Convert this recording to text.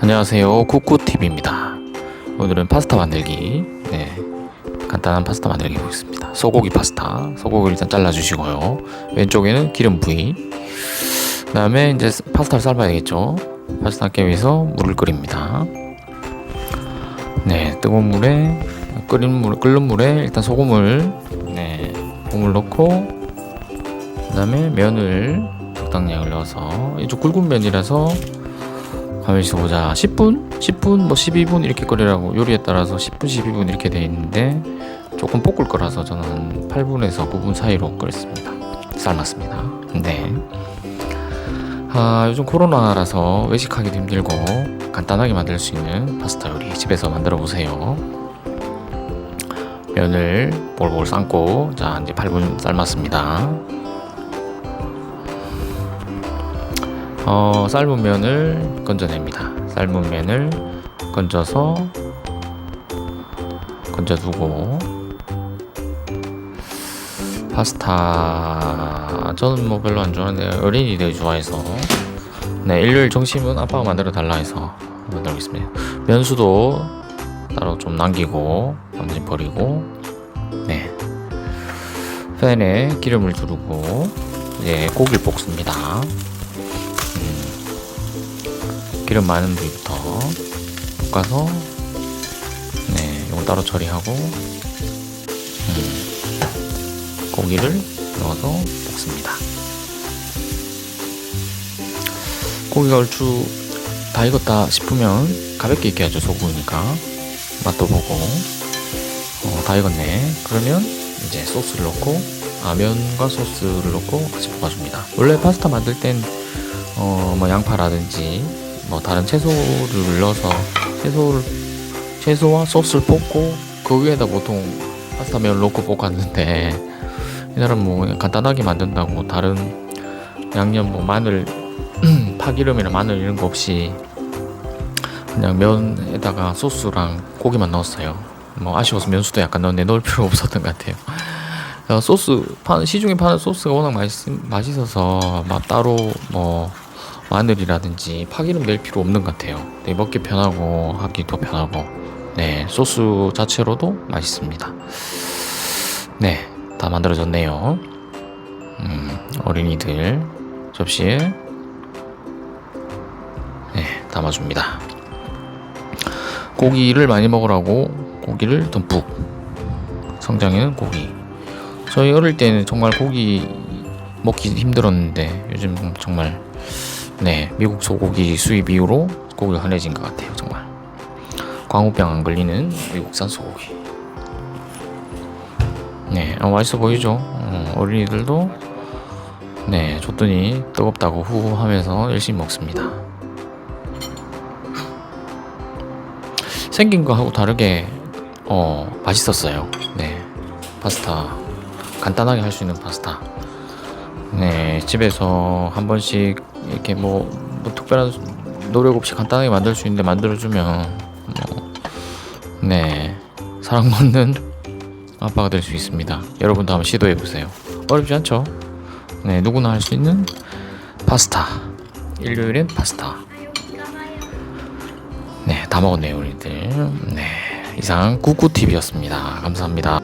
안녕하세요. 쿠쿠TV입니다. 오늘은 파스타 만들기. 네. 간단한 파스타 만들기 보겠습니다. 소고기 파스타. 소고기를 일단 잘라주시고요. 왼쪽에는 기름 부위. 그 다음에 이제 파스타를 삶아야겠죠? 파스타 위해서 물을 끓입니다. 네 뜨거운 물에 끓인 물 끓는 물에 일단 소금을 네 소금을 넣고 그 다음에 면을 적당량을 넣어서 이쪽 굵은 면이라서 가만히 있어 보자. 10분? 10분? 뭐 12분? 이렇게 끓이라고. 요리에 따라서 10분 12분 이렇게 돼 있는데 조금 볶을 거라서 저는 한 8분에서 9분 사이로 끓였습니다. 삶았습니다. 네. 아 요즘 코로나라서 외식하기도 힘들고 간단하게 만들 수 있는 파스타 요리 집에서 만들어 보세요. 면을 볼볼 삶고 자 이제 8분 삶았습니다 어, 삶은 면을 건져냅니다. 삶은 면을 건져서 건져두고 파스타 저는 뭐 별로 안 좋아하는데 어린이들이 좋아해서 네 일요일 점심은 아빠가 만들어 달라 해서 만들고 있습니다. 면수도 따로 좀 남기고 나머지 버리고 네 팬에 기름을 두르고 이제 고기를 볶습니다. 기름 많은 부위부터 볶아서 네 이걸 따로 처리하고 음, 고기를 넣어서 볶습니다. 고기가 얼추 다 익었다 싶으면 가볍게 익혀야죠 소고기니까 맛도 보고 어, 다 익었네 그러면 이제 소스를 넣고 아 면과 소스를 넣고 같이 볶아줍니다. 원래 파스타 만들 땐 어, 뭐 양파라든지 뭐 다른 채소를 넣어서 채소를 채소와 소스를 볶고 그 위에다 보통 파스타 면을 넣고 볶았는데 이 사람 뭐 간단하게 만든다고 다른 양념 뭐 마늘 파기름이나 마늘 이런 거 없이 그냥 면에다가 소스랑 고기만 넣었어요. 뭐 아쉬워서 면수도 약간 넣었는데 넣을 필요 없었던 것 같아요. 어, 소스 파, 시중에 파는 소스가 워낙 맛있, 맛있어서 막 따로 뭐 마늘이라든지 파기름 낼 필요 없는 것 같아요. 네, 먹기 편하고 하기도 편하고 네 소스 자체로도 맛있습니다. 네 다 만들어졌네요. 음, 어린이들 접시에 네 담아줍니다. 고기를 많이 먹으라고 고기를 듬뿍 성장에는 고기. 저희 어릴 때는 정말 고기 먹기 힘들었는데 요즘 정말 네, 미국 소고기 수입 이후로 고기가 흔해진 것 같아요, 정말. 광우병 안 걸리는 미국산 소고기. 네, 어, 맛있어 보이죠? 어, 어린이들도 네, 줬더니 뜨겁다고 후후 하면서 열심히 먹습니다. 생긴 거하고 다르게 어, 맛있었어요. 네, 파스타 간단하게 할 수 있는 파스타. 네, 집에서 한 번씩 이렇게 뭐, 뭐 특별한 노력 없이 간단하게 만들 수 있는데 만들어주면 뭐, 네, 사랑받는 아빠가 될 수 있습니다. 여러분도 한번 시도해 보세요. 어렵지 않죠? 네, 누구나 할 수 있는 파스타. 일요일엔 파스타. 네, 다 먹었네요, 우리들. 네, 이상 꾸꾸TV였습니다. 감사합니다.